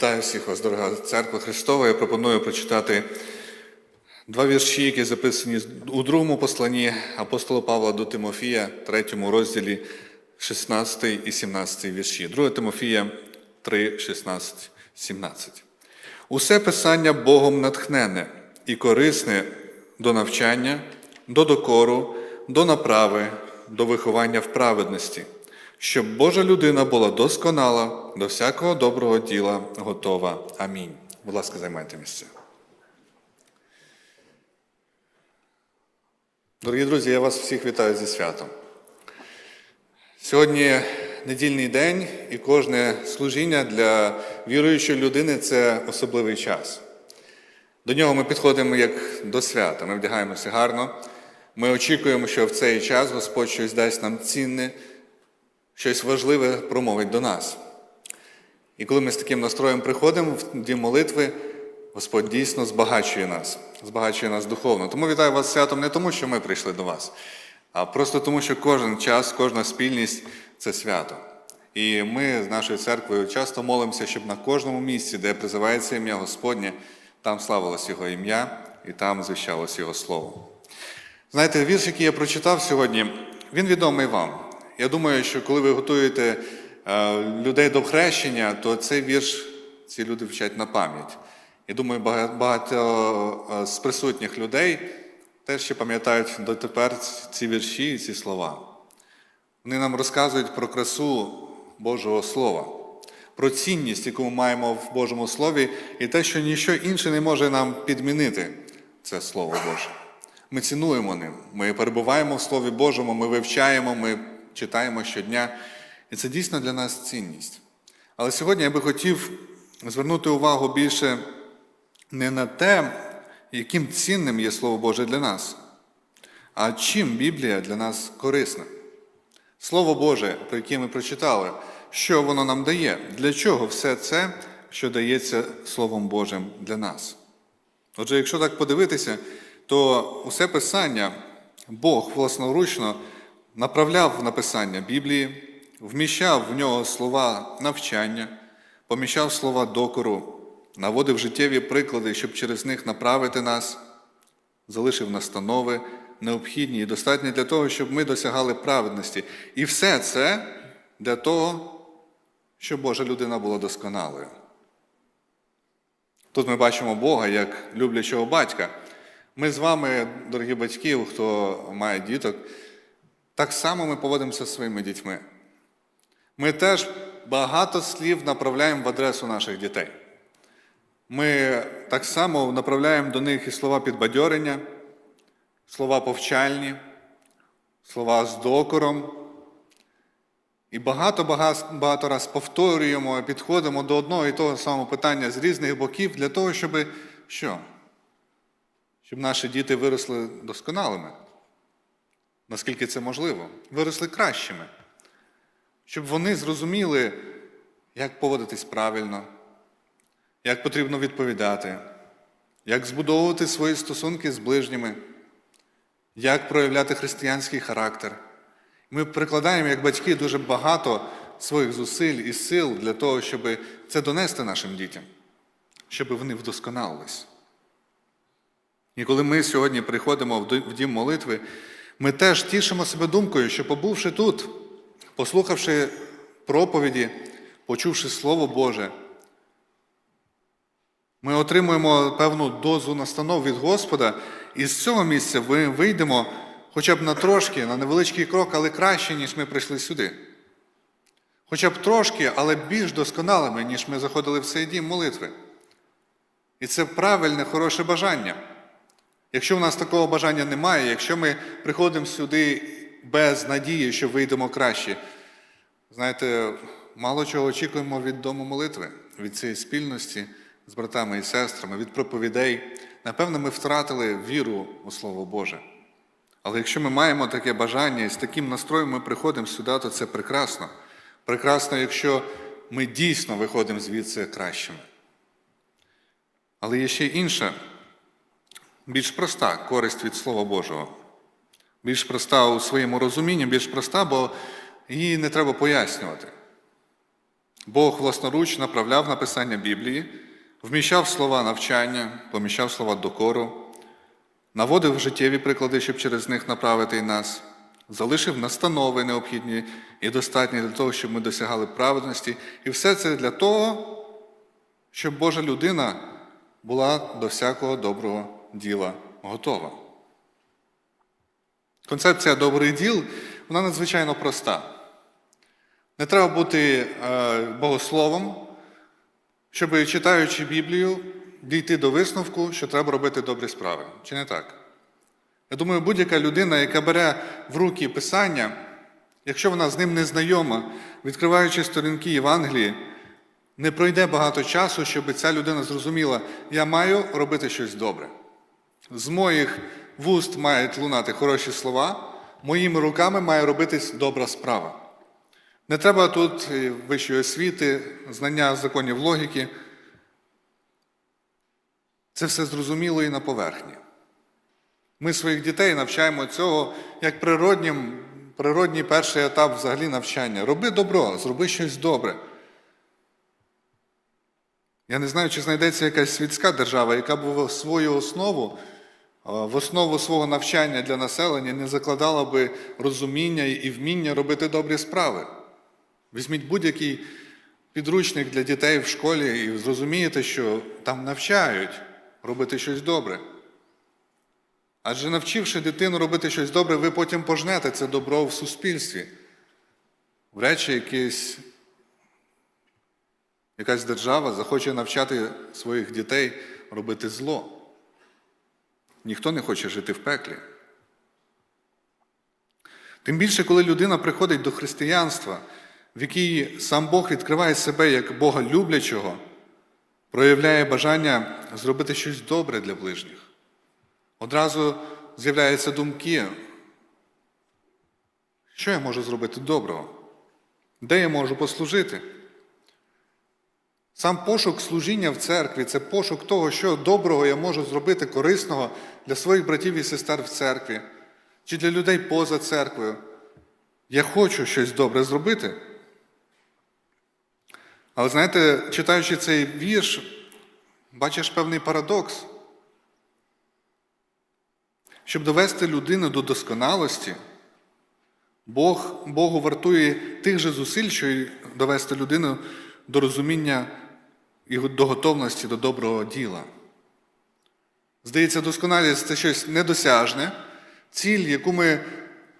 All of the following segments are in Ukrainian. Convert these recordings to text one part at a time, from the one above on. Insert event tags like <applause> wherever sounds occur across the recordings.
Вітаю всіх вас, дорога церква Христова. Я пропоную прочитати два вірші, які записані у другому посланні апостола Павла до Тимофія, третьому розділі 16 і 17 вірші. 2 Тимофія 3, 16, 17. Усе писання Богом натхнене і корисне до навчання, до докору, до направи, до виховання в праведності, щоб Божа людина була досконала, до всякого доброго діла готова. Амінь. Будь ласка, займайте місце. Дорогі друзі, я вас всіх вітаю зі святом. Сьогодні недільний день, і кожне служіння для віруючої людини це особливий час. До нього ми підходимо як до свята. Ми вдягаємося гарно. Ми очікуємо, що в цей час Господь щось дасть нам цінне, щось важливе промовить до нас. І коли ми з таким настроєм приходимо в дім молитви, Господь дійсно збагачує нас, збагачує нас духовно. Тому вітаю вас святом не тому, що ми прийшли до вас, а просто тому, що кожен час, кожна спільність це свято. І ми з нашою церквою часто молимося, щоб на кожному місці, де призивається ім'я Господнє, там славилось Його ім'я і там звіщалось Його Слово. Знаєте, вірш, який я прочитав сьогодні, він відомий вам. Я думаю, що коли ви готуєте е, людей до хрещення, то цей вірш ці люди вчать на пам'ять. Я думаю, багато е, з присутніх людей теж ще пам'ятають дотепер ці вірші і ці слова. Вони нам розказують про красу Божого Слова, про цінність, яку ми маємо в Божому Слові, і те, що ніщо інше не може нам підмінити це Слово Боже. Ми цінуємо ним, ми перебуваємо в Слові Божому, ми вивчаємо, ми читаємо щодня, і це дійсно для нас цінність. Але сьогодні я би хотів звернути увагу більше не на те, яким цінним є Слово Боже для нас, а чим Біблія для нас корисна. Слово Боже, про яке ми прочитали, що воно нам дає, для чого все це, що дається Словом Божим для нас. Отже, якщо так подивитися, то усе писання Бог власноручно направляв написання Біблії, вміщав в нього слова навчання, поміщав слова докору, наводив життєві приклади, щоб через них направити нас, залишив настанови, необхідні і достатні для того, щоб ми досягали праведності. І все це для того, щоб Божа людина була досконалою. Тут ми бачимо Бога як люблячого батька. Ми з вами, дорогі батьки, хто має діток, так само ми поводимося зі своїми дітьми. Ми теж багато слів направляємо в адресу наших дітей. Ми так само направляємо до них і слова підбадьорення, слова повчальні, слова з докором. І багато багато, раз повторюємо, підходимо до одного і того самого питання з різних боків для того, щоб що? Щоб наші діти виросли досконалими, наскільки це можливо, виросли кращими, щоб вони зрозуміли, як поводитись правильно, як потрібно відповідати, як збудовувати свої стосунки з ближніми, як проявляти християнський характер. Ми прикладаємо як батьки дуже багато своїх зусиль і сил для того, щоб це донести нашим дітям, щоб вони вдосконалились. І коли ми сьогодні приходимо в дім молитви, ми теж тішимо себе думкою, що побувши тут, послухавши проповіді, почувши Слово Боже, ми отримуємо певну дозу настанов від Господа, і з цього місця ми вийдемо хоча б на трошки, на невеличкий крок, але краще, ніж ми прийшли сюди. Хоча б трошки, але більш досконалими, ніж ми заходили в цей дім молитви. І це правильне, хороше бажання. Якщо в нас такого бажання немає, якщо ми приходимо сюди без надії, що вийдемо краще, знаєте, мало чого очікуємо від дому молитви, від цієї спільності з братами і сестрами, від проповідей. Напевно, ми втратили віру у Слово Боже. Але якщо ми маємо таке бажання і з таким настроєм ми приходимо сюди, то це прекрасно. Прекрасно, якщо ми дійсно виходимо звідси кращими. Але є ще інша, більш проста користь від Слова Божого. Більш проста у своєму розумінні, більш проста, бо її не треба пояснювати. Бог власноруч направляв написання Біблії, вміщав слова навчання, поміщав слова докору, наводив життєві приклади, щоб через них направити і нас, залишив настанови необхідні і достатні для того, щоб ми досягали праведності. І все це для того, щоб Божа людина була до всякого доброго діла готова. Концепція добрих діл вона надзвичайно проста. Не треба бути е, богословом, щоб, читаючи Біблію, дійти до висновку, що треба робити добрі справи. Чи не так? Я думаю, будь-яка людина, яка бере в руки Писання, якщо вона з ним не знайома, відкриваючи сторінки Євангелії, не пройде багато часу, щоб ця людина зрозуміла, я маю робити щось добре. З моїх вуст мають лунати хороші слова, моїми руками має робитись добра справа. Не треба тут вищої освіти, знання законів логіки. Це все зрозуміло і на поверхні. Ми своїх дітей навчаємо цього як природнім, природній перший етап взагалі навчання. Роби добро, зроби щось добре. Я не знаю, чи знайдеться якась світська держава, яка б свою основу, в основу свого навчання для населення не закладала би розуміння і вміння робити добрі справи. Візьміть будь-який підручник для дітей в школі і зрозумієте, що там навчають робити щось добре. Адже навчивши дитину робити щось добре, ви потім пожнете це добро в суспільстві. Вряд чи якийсь, якась держава захоче навчати своїх дітей робити зло. Ніхто не хоче жити в пеклі. Тим більше, коли людина приходить до християнства, в якій сам Бог відкриває себе як Бога люблячого, проявляє бажання зробити щось добре для ближніх. Одразу з'являються думки, що я можу зробити доброго? Де я можу послужити? Сам пошук служіння в церкві це пошук того, що доброго я можу зробити корисного для своїх братів і сестер в церкві, чи для людей поза церквою. Я хочу щось добре зробити. Але знаєте, читаючи цей вірш, бачиш певний парадокс. Щоб довести людину до досконалості, Бог, Богу вартує тих же зусиль, що й довести людину до розуміння і до готовності до доброго діла. Здається, досконалість це щось недосяжне, ціль, яку ми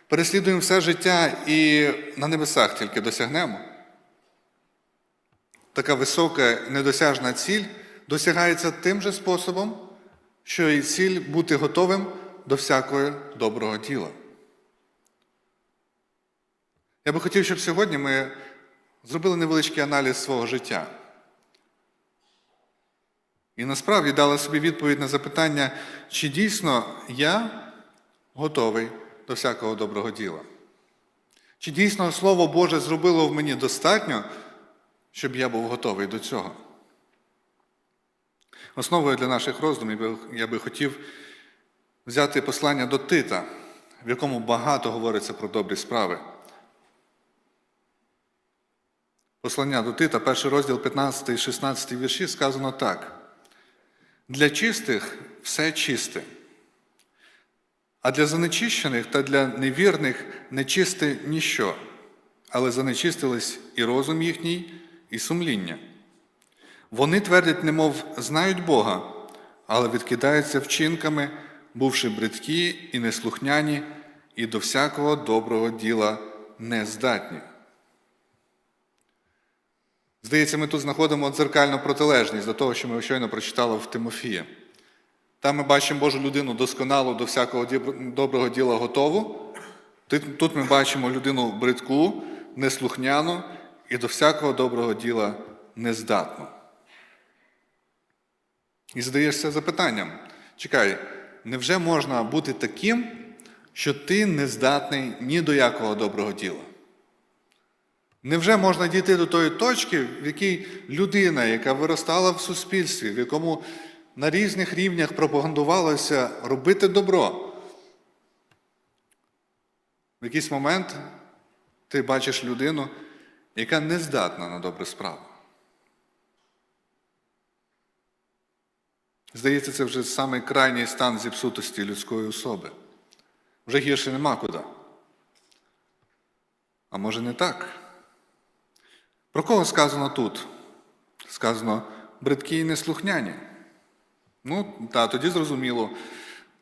переслідуємо все життя і на небесах тільки досягнемо. Така висока недосяжна ціль досягається тим же способом, що і ціль бути готовим до всякого доброго діла. Я би хотів, щоб сьогодні ми зробили невеличкий аналіз свого життя. І насправді дали собі відповідь на запитання, чи дійсно я готовий до всякого доброго діла. Чи дійсно Слово Боже зробило в мені достатньо, щоб я був готовий до цього? Основою для наших роздумів я би хотів взяти послання до Тита, в якому багато говориться про добрі справи. Послання до Тита, перший розділ 15 і 16 вірші, сказано так. Для чистих все чисте, а для занечищених та для невірних нечисте ніщо, але занечистились і розум їхній, і сумління. Вони твердять, немов знають Бога, але відкидаються вчинками, бувши бридкі і неслухняні, і до всякого доброго діла нездатні. Здається, ми тут знаходимо дзеркальну протилежність до того, що ми щойно прочитали в Тимофія. Там ми бачимо Божу людину досконалу до всякого доброго діла готову. Тут ми бачимо людину бридку, неслухняну і до всякого доброго діла нездатну. І задаєшся запитанням: чекай, невже можна бути таким, що ти не здатний ні до якого доброго діла? Невже можна дійти до тої точки, в якій людина, яка виростала в суспільстві, в якому на різних рівнях пропагандувалося робити добро, в якийсь момент ти бачиш людину, яка не здатна на добру справу. Здається, це вже самий крайній стан зіпсутості людської особи. Вже гірше нема куди. А може не так? Про кого сказано тут? Сказано бридкі і неслухняні. Ну, так, тоді зрозуміло.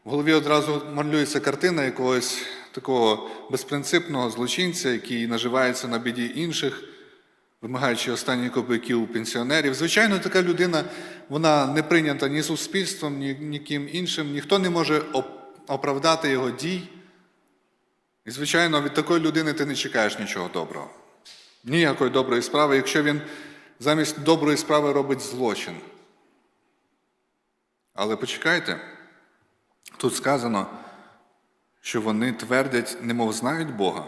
В голові одразу малюється картина якогось такого безпринципного злочинця, який наживається на біді інших, вимагаючи останні копійки у пенсіонерів. Звичайно, така людина вона не прийнята ні суспільством, ні ніким іншим. Ніхто не може оправдати його дій. І, звичайно, від такої людини ти не чекаєш нічого доброго. Ніякої доброї справи, якщо він замість доброї справи робить злочин. Але почекайте, тут сказано, що вони твердять, немов знають Бога.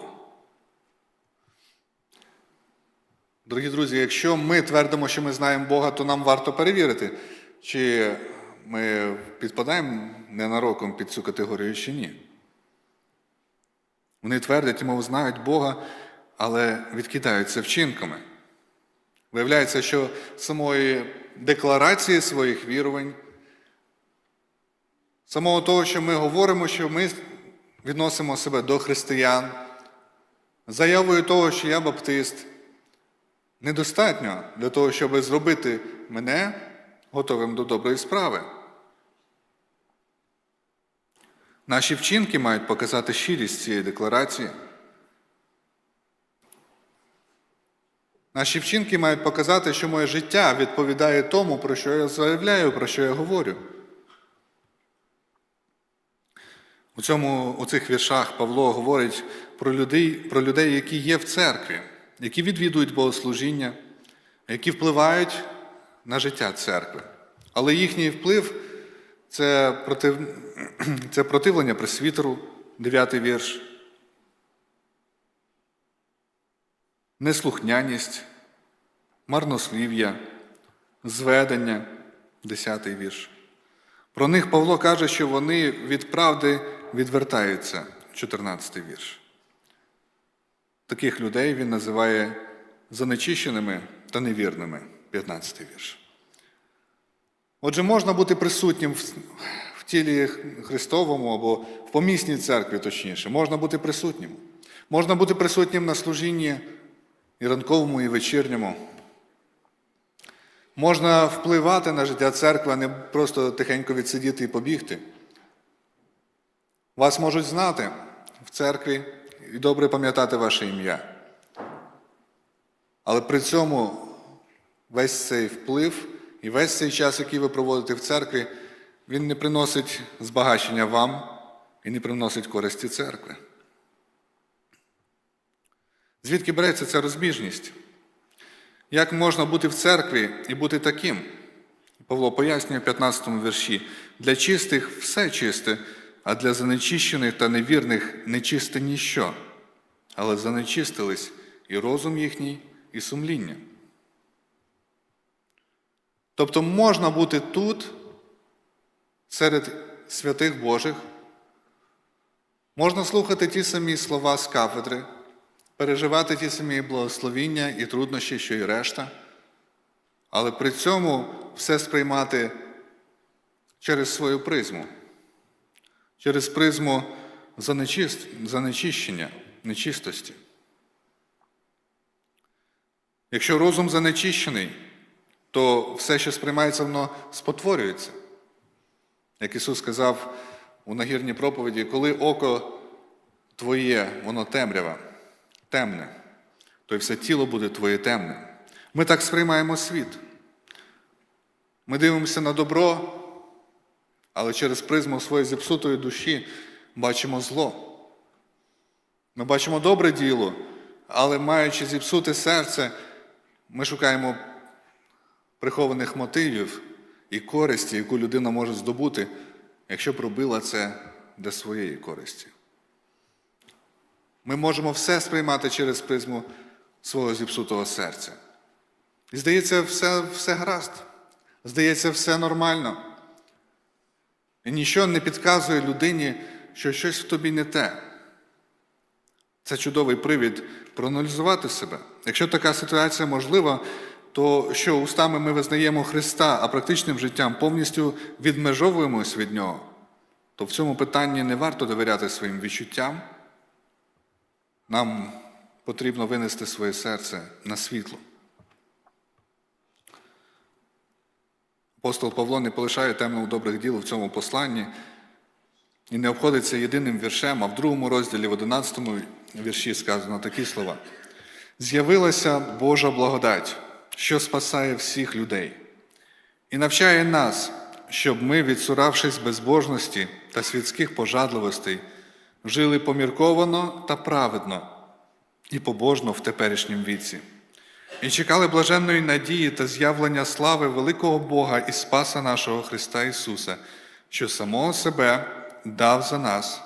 Дорогі друзі, якщо ми твердимо, що ми знаємо Бога, то нам варто перевірити, чи ми підпадаємо ненароком під цю категорію чи ні. Вони твердять, мов знають Бога, але відкидаються вчинками. Виявляється, що самої декларації своїх вірувань, самого того, що ми говоримо, що ми відносимо себе до християн, заявою того, що я баптист, недостатньо для того, щоб зробити мене готовим до доброї справи. Наші вчинки мають показати щирість цієї декларації. Наші вчинки мають показати, що моє життя відповідає тому, про що я заявляю, про що я говорю. У, цьому, у цих віршах Павло говорить про людей, про людей, які є в церкві, які відвідують богослужіння, які впливають на життя церкви. Але їхній вплив це, против... <clears throat> це противлення пресвітеру, 9 вірш, неслухняність, марнослів'я, зведення, 10 вірш. Про них Павло каже, що вони від правди відвертаються, 14 вірш. Таких людей він називає занечищеними та невірними, 15 вірш. Отже, можна бути присутнім в, тілі Христовому або в помісній церкві, точніше, можна бути присутнім. Можна бути присутнім на служінні і ранковому, і вечірньому. Можна впливати на життя церкви, а не просто тихенько відсидіти і побігти. Вас можуть знати в церкві і добре пам'ятати ваше ім'я. Але при цьому весь цей вплив і весь цей час, який ви проводите в церкві, він не приносить збагачення вам і не приносить користі церкви. Звідки береться ця розбіжність? Як можна бути в церкві і бути таким? Павло пояснює в 15 вірші: для чистих все чисте, а для занечищених та невірних нечисте ніщо, але занечистились і розум їхній, і сумління. Тобто можна бути тут, серед святих Божих, можна слухати ті самі слова з кафедри, переживати ті самі благословіння і труднощі, що і решта, але при цьому все сприймати через свою призму, через призму занечищення, нечистості. Якщо розум занечищений, то все, що сприймається, воно спотворюється. Як Ісус сказав у нагірній проповіді, коли око твоє, воно темряве, темне, то й все тіло буде твоє темне. Ми так сприймаємо світ. Ми дивимося на добро, але через призму своєї зіпсутої душі бачимо зло. Ми бачимо добре діло, але маючи зіпсуте серце, ми шукаємо прихованих мотивів і користі, яку людина може здобути, якщо пробила це для своєї користі. Ми можемо все сприймати через призму свого зіпсутого серця. І здається, все, все гаразд. Здається, все нормально. І нічого не підказує людині, що щось в тобі не те. Це чудовий привід проаналізувати себе. Якщо така ситуація можлива, то що устами ми визнаємо Христа, а практичним життям повністю відмежовуємось від Нього, то в цьому питанні не варто довіряти своїм відчуттям. Нам потрібно винести своє серце на світло. Апостол Павло не полишає темного добрих діл в цьому посланні і не обходиться єдиним віршем, а в другому розділі, в одинадцятому вірші сказано такі слова. З'явилася Божа благодать, що спасає всіх людей, і навчає нас, щоб ми, відсуравшись безбожності та світських пожадливостей, жили помірковано та праведно і побожно в теперішнім віці, і чекали блаженної надії та з'явлення слави великого Бога і Спаса нашого Христа Ісуса, що самого себе дав за нас,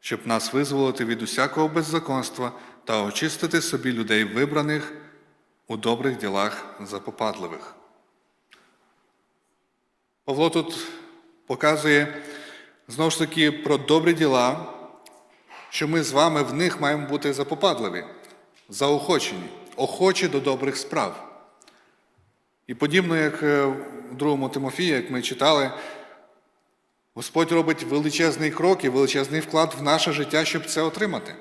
щоб нас визволити від усякого беззаконства та очистити собі людей вибраних у добрих ділах запопадливих. Павло тут показує знову ж таки про добрі діла, що ми з вами в них маємо бути запопадливі, заохочені, охочі до добрих справ. І подібно як е, в другому Тимофії, як ми читали, Господь робить величезний крок і величезний вклад в наше життя, щоб це отримати.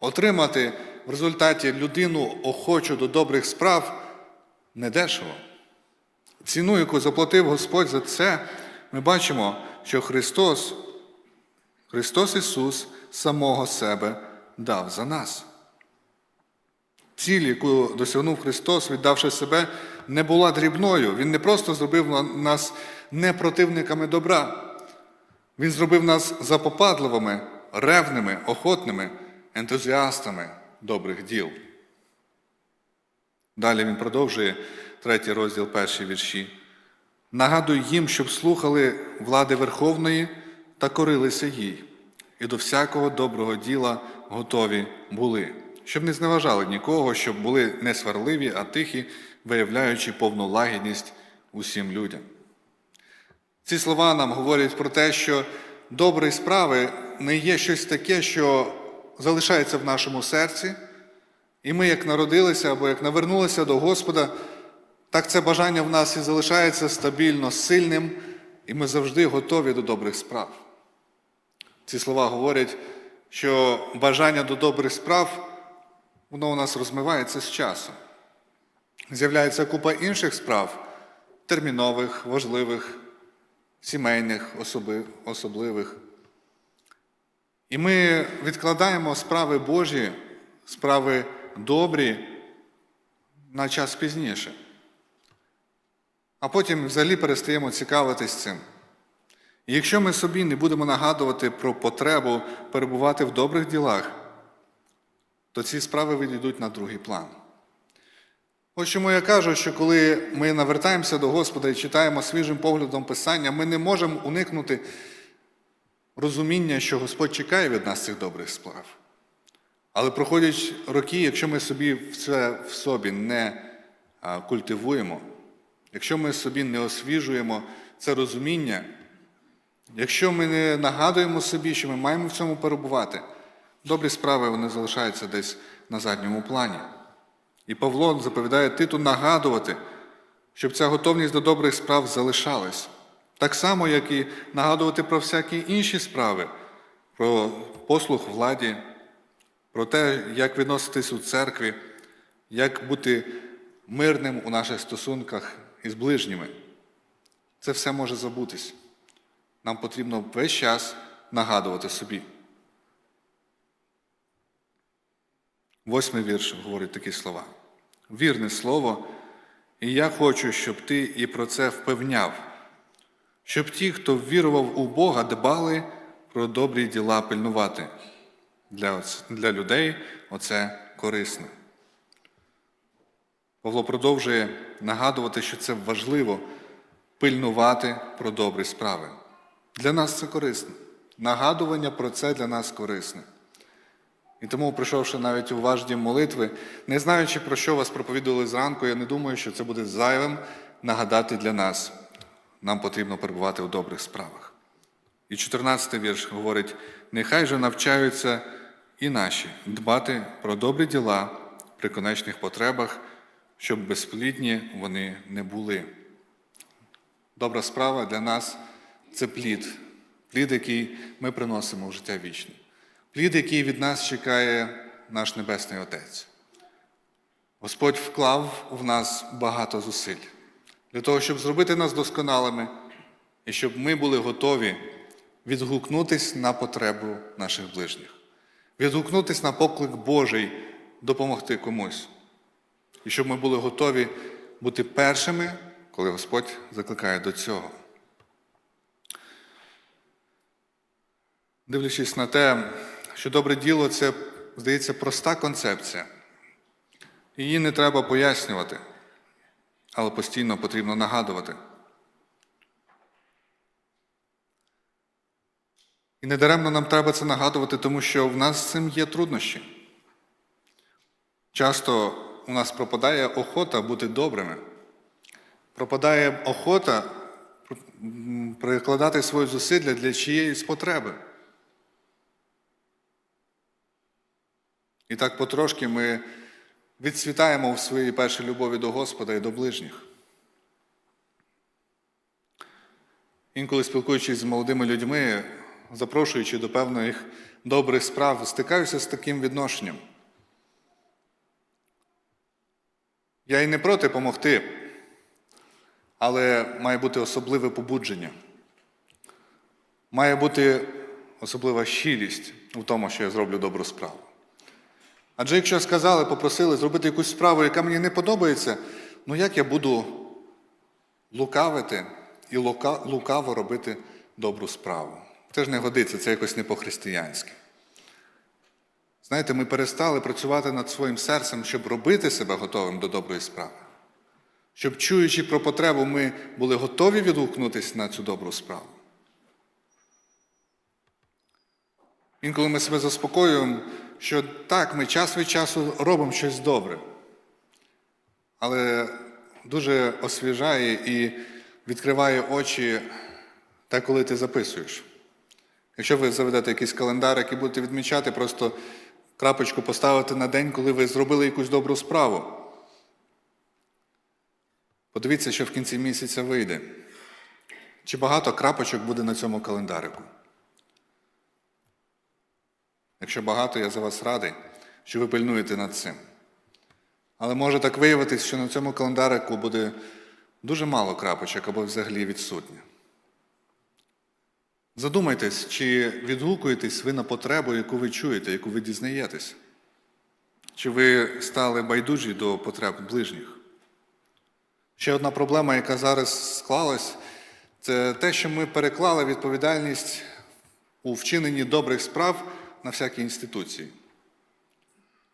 Отримати в результаті людину охочу до добрих справ недешево. Ціну, яку заплатив Господь за це, ми бачимо, що Христос, Христос Ісус самого себе дав за нас. Ціль, яку досягнув Христос, віддавши себе, не була дрібною. Він не просто зробив нас не противниками добра. Він зробив нас запопадливими, ревними, охотними, ентузіастами добрих діл. Далі він продовжує третій розділ перші вірші. Нагадуй їм, щоб слухали влади Верховної та корилися їй, і до всякого доброго діла готові були, щоб не зневажали нікого, щоб були не сварливі, а тихі, виявляючи повну лагідність усім людям. Ці слова нам говорять про те, що добрі справи не є щось таке, що залишається в нашому серці, і ми, як народилися або як навернулися до Господа, так це бажання в нас і залишається стабільно сильним, і ми завжди готові до добрих справ. Ці слова говорять, що бажання до добрих справ, воно у нас розмивається з часом. З'являється купа інших справ, термінових, важливих, сімейних, особи- особливих. І ми відкладаємо справи Божі, справи добрі на час пізніше. А потім взагалі перестаємо цікавитись цим. І якщо ми собі не будемо нагадувати про потребу перебувати в добрих ділах, то ці справи відійдуть на другий план. Ось чому я кажу, що коли ми навертаємося до Господа і читаємо свіжим поглядом Писання, ми не можемо уникнути розуміння, що Господь чекає від нас цих добрих справ. Але проходять роки, якщо ми собі це в собі не культивуємо, якщо ми собі не освіжуємо це розуміння, якщо ми не нагадуємо собі, що ми маємо в цьому перебувати, добрі справи вони залишаються десь на задньому плані. І Павло заповідає Титу нагадувати, щоб ця готовність до добрих справ залишалась. Так само, як і нагадувати про всякі інші справи, про послух владі, про те, як відноситись у церкві, як бути мирним у наших стосунках із ближніми. Це все може забутись. Нам потрібно весь час нагадувати собі. Восьмий вірш говорить такі слова. Вірне слово, і я хочу, щоб ти і про це впевняв, щоб ті, хто ввірував у Бога, дбали про добрі діла пильнувати. Для, для людей оце корисно. Павло продовжує нагадувати, що це важливо пильнувати про добрі справи. Для нас це корисно. Нагадування про це для нас корисне. І тому, прийшовши навіть у ваш дім молитви, не знаючи, про що вас проповідували зранку, я не думаю, що це буде зайвим нагадати для нас. Нам потрібно перебувати у добрих справах. І 14 вірш говорить: нехай же навчаються і наші дбати про добрі діла при конечних потребах, щоб безплідні вони не були. Добра справа для нас це плід, плід, який ми приносимо в життя вічне, плід, який від нас чекає наш Небесний Отець. Господь вклав в нас багато зусиль для того, щоб зробити нас досконалими і щоб ми були готові відгукнутись на потребу наших ближніх, відгукнутись на поклик Божий допомогти комусь. І щоб ми були готові бути першими, коли Господь закликає до цього. Дивлячись на те, що добре діло це, здається, проста концепція. Її не треба пояснювати, але постійно потрібно нагадувати. І недаремно нам треба це нагадувати, тому що в нас з цим є труднощі. Часто у нас пропадає охота бути добрими, пропадає охота прикладати свої зусилля для чиєїсь потреби. І так потрошки ми відцвітаємо в своїй першій любові до Господа і до ближніх. Інколи спілкуючись з молодими людьми, запрошуючи до певних добрих справ, стикаюся з таким відношенням. Я і не проти помогти, але має бути особливе побудження. Має бути особлива щирість у тому, що я зроблю добру справу. Адже якщо сказали, попросили зробити якусь справу, яка мені не подобається, ну як я буду лукавити і лука, лукаво робити добру справу? Це ж не годиться, це якось не по-християнськи. Знаєте, ми перестали працювати над своїм серцем, щоб робити себе готовим до доброї справи. Щоб, чуючи про потребу, ми були готові відгукнутися на цю добру справу. Інколи ми себе заспокоюємо, що так, ми час від часу робимо щось добре, але дуже освіжає і відкриває очі те, коли ти записуєш. Якщо ви заведете якийсь календар, і будете відмічати, просто крапочку поставити на день, коли ви зробили якусь добру справу. Подивіться, що в кінці місяця вийде. Чи багато крапочок буде на цьому календарику? Якщо багато, я за вас радий, що ви пильнуєте над цим. Але може так виявитись, що на цьому календарику буде дуже мало крапочок або взагалі відсутнє. Задумайтесь, чи відгукуєтесь ви на потребу, яку ви чуєте, яку ви дізнаєтесь? Чи ви стали байдужі до потреб ближніх? Ще одна проблема, яка зараз склалась, це те, що ми переклали відповідальність у вчиненні добрих справ на всякі інституції.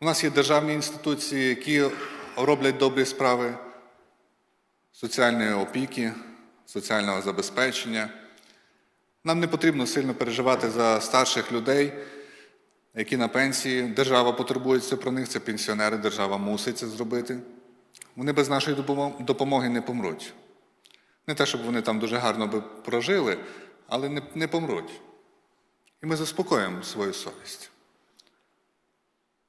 У нас є державні інституції, які роблять добрі справи соціальної опіки, соціального забезпечення. Нам не потрібно сильно переживати за старших людей, які на пенсії. Держава потурбується про них, це пенсіонери, держава мусить це зробити. Вони без нашої допомоги не помруть. Не те, щоб вони там дуже гарно би прожили, але не помруть. І ми заспокоїмо свою совість.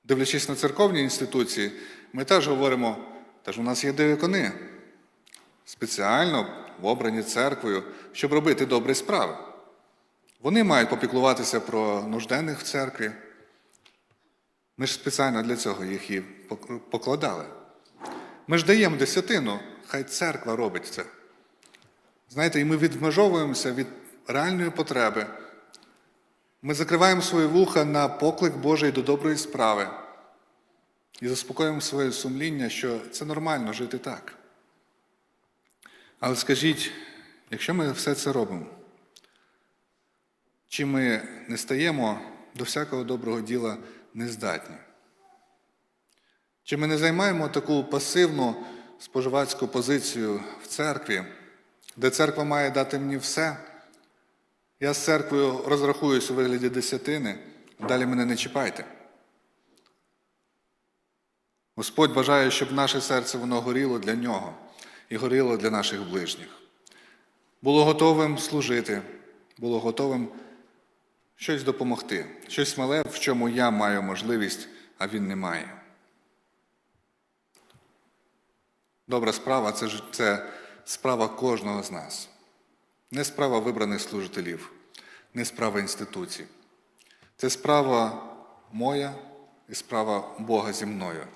Дивлячись на церковні інституції, ми теж говоримо, теж у нас є диякони, спеціально обрані церквою, щоб робити добрі справи. Вони мають попіклуватися про нужденних в церкві. Ми ж спеціально для цього їх і покладали. Ми ж даємо десятину, хай церква робить це. Знаєте, і ми відмежовуємося від реальної потреби. Ми закриваємо свої вуха на поклик Божий до доброї справи і заспокоюємо своє сумління, що це нормально жити так. Але скажіть, якщо ми все це робимо, чи ми не стаємо до всякого доброго діла нездатні? Чи ми не займаємо таку пасивну споживацьку позицію в церкві, де церква має дати мені все? Я з церквою розрахуюсь у вигляді десятини, далі мене не чіпайте. Господь бажає, щоб наше серце воно горіло для нього і горіло для наших ближніх. Було готовим служити, було готовим щось допомогти, щось мале, в чому я маю можливість, а він не має. Добра справа це, це справа кожного з нас. Не справа вибраних служителів, не справа інституцій. Це справа моя і справа Бога зі мною.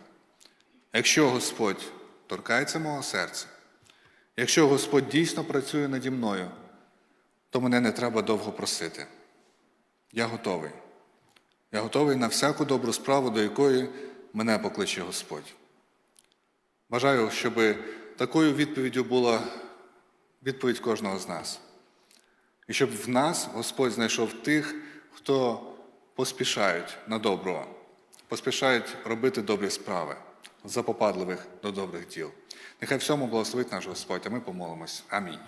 Якщо Господь торкається мого серця, якщо Господь дійсно працює наді мною, то мене не треба довго просити. Я готовий. Я готовий на всяку добру справу, до якої мене покличе Господь. Бажаю, щоб такою відповіддю була відповідь кожного з нас. І щоб в нас Господь знайшов тих, хто поспішають на добро, поспішають робити добрі справи, запопадливих до добрих діл. Нехай всьому благословить наш Господь, а ми помолимось. Амінь.